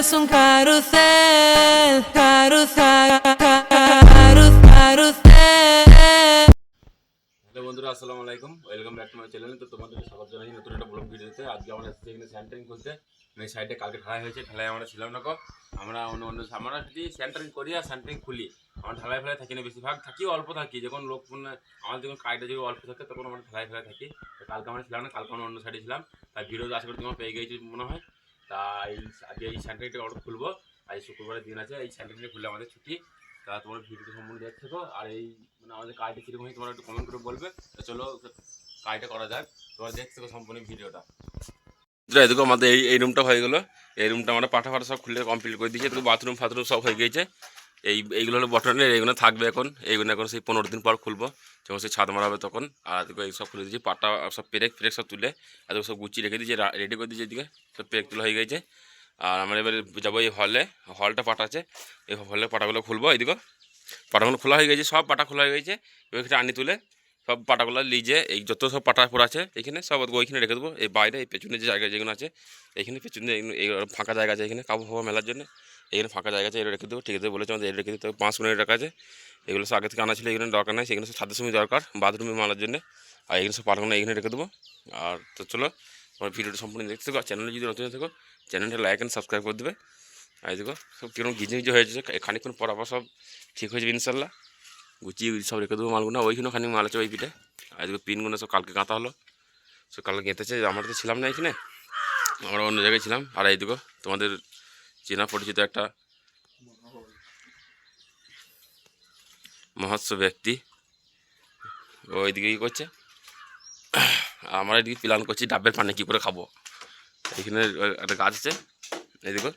es un carrusel, carrusel, carrusel, carrusel. Hello বন্ধুরা আসসালামু আলাইকুম। Welcome back to my channel তো তোমাদের স্বাগত জানাই নতুন একটা ব্লগ ভিডিওতে। আজকে আমরা এসেছি এখানে স্যান্টারিং করতে। এই সাইডে কালকে ঢালাই হয়েছে ঢালাই আমরা ছিলাম না কো। আমরা অন্য অন্য আমরা যদি স্যান্টারিং করি আর স্যান্টারিং খুলি আমরা ঢালাই ফেলাই থাকি না বেশিরভাগ থাকি অল্প থাকি। যখন লোক মানে আমাদের যখন কাজটা যদি অল্প থাকে তখন আমরা ঢালাই ফেলাই থাকি। কালকে আমরা ছিলাম না কালকে আমরা অন্য সাইডে ছিলাম। তাই ভিডিও আশা করি তোমার পেয়ে গেছি মনে হয়। তাই আজকে এই স্যান্টারিংটা অর্ডার খুলবো। আজ শুক্রবারের দিন আছে, এই স্যান্টারিংটা খুললে আমাদের ছুটি। তা তোমার ভিডিওটা সম্বন্ধে দেখতে থাকো। আর এই মানে আমাদের কাজটা কীরকম হয় তোমরা একটু কমেন্ট করে বলবে। তো চলো কাজটা করা যাক। তোমরা দেখতে থাকো সম্পূর্ণ ভিডিওটা। এদিকে আমাদের এই এই রুমটা হয়ে গেলো। এই রুমটা আমরা পাঠা ফাটা সব খুলে কমপ্লিট করে দিয়েছি। এদিকে বাথরুম ফাথরুম সব হয়ে গিয়েছে। এই, এইগুলো হলো বটনের এইগুলো থাকবে এখন। এইগুলো এখন সেই পনেরো দিন পর খুলবো। যখন সেই ছাদ মারা হবে তখন। আর এদিকে এই সব খুলে দিয়েছি পাটা সব পেরেক ফেরেক সব তুলে এদিকে সব গুছিয়ে রেখে দিয়েছি রেডি করে দিয়েছি এদিকে। সব পেরেক তুলে হয়ে গেছে। আর আমরা এবারে যাব এই হলে হলটা পাটা আছে। এই হলের পাটাগুলো খুলবো, এইদিকে। পাটাগুলো খোলা হয়ে গেছে, সব পাটা খোলা হয়ে গেছে। এবার আনি তুলে সব পাটাগুলো লিজে, এই যত সব পাটা পড়া আছে, এখানে সব ওইখানে রেখে দেবো। এই বাইরে, এই পেছনে যে জায়গা যেগুলো আছে, এখানে পেছনে এই ফাঁকা জায়গা আছে এখানে, কাপড় ফাপড় মেলার জন্য। এখানে ফাঁকা জায়গা আছে এটা রেখে দেবো, ঠিক আছে, বলেছে আমাদের এটা রেখে দিতে পাঁচ মিনিট রাখা আছে, এগুলো সব আগে থেকে আনা ছিল এখানে দরকার নেই সেখানে সব সাদের সময় দরকার, বাথরুমে মালার জন্য। আর এখানে সব পাটাগুলো এখানে রেখে দেবো। আর তো চলো তোমার ভিডিওটা সম্পূর্ণ দেখতে থাকো চ্যানেলে যদি নতুন থাকো চ্যানেলটা লাইক অ্যান্ড সাবস্ক্রাইব করে দেবে। আর দেখো, সব কীরকম গিজে গিজে হয়েছে খানিক্ষণ পর আবার সব ঠিক হয়ে যাবে, ইনশাল্লাহ। গুছিয়ে সব রেখে দেবো মালগুলো। ওইখানে খানিক মাল আছে ওই পিঠে। এদিকে পিনগুলো সব কালকে গাঁথা হলো। সব কালকে গেঁথেছে, আমরা তো ছিলাম না এখানে। আমরা অন্য জায়গায় ছিলাম। আর এইদিকে তোমাদের চেনা পরিচিত একটা মহৎস ব্যক্তি। ও ওইদিকে কী করছে? আমরা এদিকে প্ল্যান করছি ডাবের পানি কী করে খাব। এখানে একটা গাছ আছে। এদিকে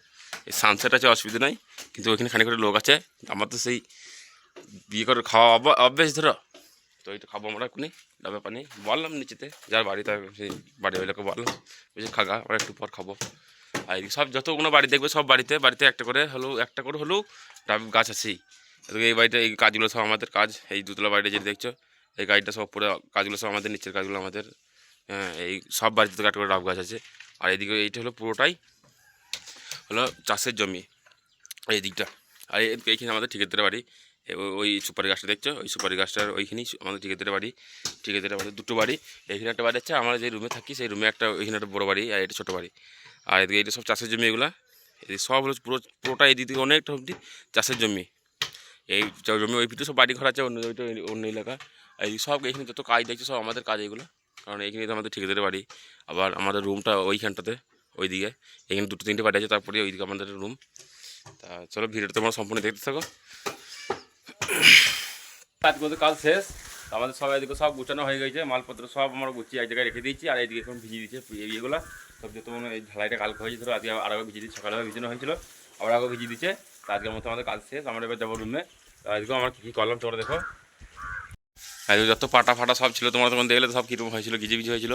এই সানসেট আছে, অসুবিধা নাই। কিন্তু ওইখানে খানিক করে লোক আছে। আমার তো সেই বিয়ে করে খাওয়া অভ- অভ্যেস ধরো। তো এইটা খাব আমরা এখনই ডাবে পানি। বললাম নিচেতে, যার বাড়ি তার সেই বাড়ি ওই বললাম। বুঝে খাগা আমরা একটু পর খাব। আর সব যতগুলো বাড়ি দেখবে, সব বাড়িতে বাড়িতে একটা করে হলেও একটা করে হলেও ডাব গাছ আছেই। এই বাড়িতে এই কাজগুলো সব আমাদের কাজ। এই দুতলা বাড়িটা যেটা দেখছ, এই গাড়িটা সব পুরো কাজগুলো সব আমাদের, নিচের কাজগুলো আমাদের। হ্যাঁ এই সব বাড়িতে তো একটা করে ডাব গাছ আছে। আর এদিকে এইটা হলো পুরোটাই হলো চাষের জমি, এই দিকটা। আর এইখানে আমাদের ঠিকাদারের বাড়ি। ওই সুপারি গাছটা দেখছ? ওই সুপারি গাছটার ওইখানেই আমাদের ঠিকাদারের বাড়ি। ঠিকাদারের বাড়ি, দুটো বাড়ি। এইখানে একটা বাড়ি আছে, আমরা যে রুমে থাকি, সেই রুমে একটা ওইখানে একটা বড় বাড়ি আর এটা ছোটো বাড়ি। আর এদিকে এটা সব চাষের জমি এগুলো, এই সব হলো পুরো, পুরোটা এই থেকে অনেকটা অবধি চাষের জমি। এই জমি, ওই পিঠে সব বাড়ি ঘর আছে, অন্য অন্য এলাকা। আর এই সব এখানে যত কাজ দেখছে, সব আমাদের কাজ এগুলো। কারণ এইখানে তো আমাদের ঠিকাদারের বাড়ি, আবার আমাদের রুমটা ওইখানটাতে, ওইদিকে। এখানে দুটো, তিনটে বাড়ি আছে, তারপরে ওইদিকে আমাদের রুম তা চলো, ভিডিওটা তোমরা সম্পূর্ণ দেখতে থাকো। কাজ শেষ। আমাদের সব এদিকে সব গুছানো হয়ে গেছে, মালপত্র সব আমরা গুছিয়ে এক জায়গায় রেখে দিয়েছি, আর এইদিকে এখন ভিজিয়ে দিচ্ছে ইয়েগুলো। সব যত এই ঢালাইটা কালকে হয়েছে, ধরো আজকে আর আগে ভিজিয়ে দিচ্ছি সকালে ভিজানো হয়েছিল, আবার আগে ভিজিয়ে দিচ্ছে আজকের মতো আমাদের কাজ শেষ, আমরা এবার যাব রুমে আজকেও আমরা কী কী করলাম তোমরা দেখো। আজকে যত পাটা ফাটা সব ছিল, তোমরা তখন দেখলে তো সব কীরকম হয়েছিল, গিজি গিজি হয়েছিল।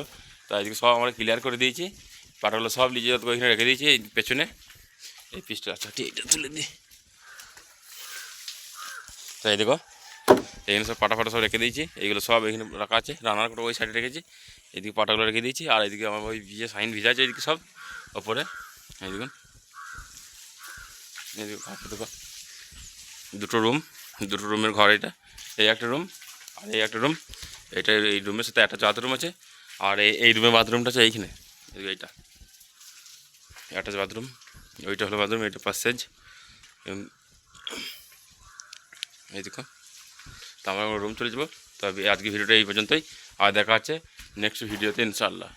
তো আজকে সব আমরা ক্লিয়ার করে দিয়েছি, পাটাগুলো সব লিজে যত ওইখানে রেখে দিয়েছি, এই পেছনে। এই পিসটা আচ্ছা ঠিক তুলে দিই তাই দেখো, এখানে সব পাটা ফাটা সব রেখে দিয়েছি। এইগুলো সব এখানে রাখা আছে, রান্নার করে ওই সাইডে রেখেছি। এদিকে পাটাগুলো রেখে দিয়েছি, আর এদিকে আমার ওই ভিজে সাইন ভিজা আছে এদিকে সব ওপরে। এই দেখুন দেখো, দুটো রুম দুটো রুমের ঘর এটা, এই একটা রুম আর এই একটা রুম এটা এই রুমের সাথে একটা বাথরুম আছে, আর এই এই রুমের বাথরুমটা আছে এইখানে এইটা। একটা বাথরুম ওইটা হলো বাথরুম এইটা পাশেজ এই দেখো। তো আমরা রুম চলে যাব। তবে আজকে ভিডিওটা এই পর্যন্তই। আর দেখা আছে নেক্সট ভিডিওতে ইনশাআল্লাহ।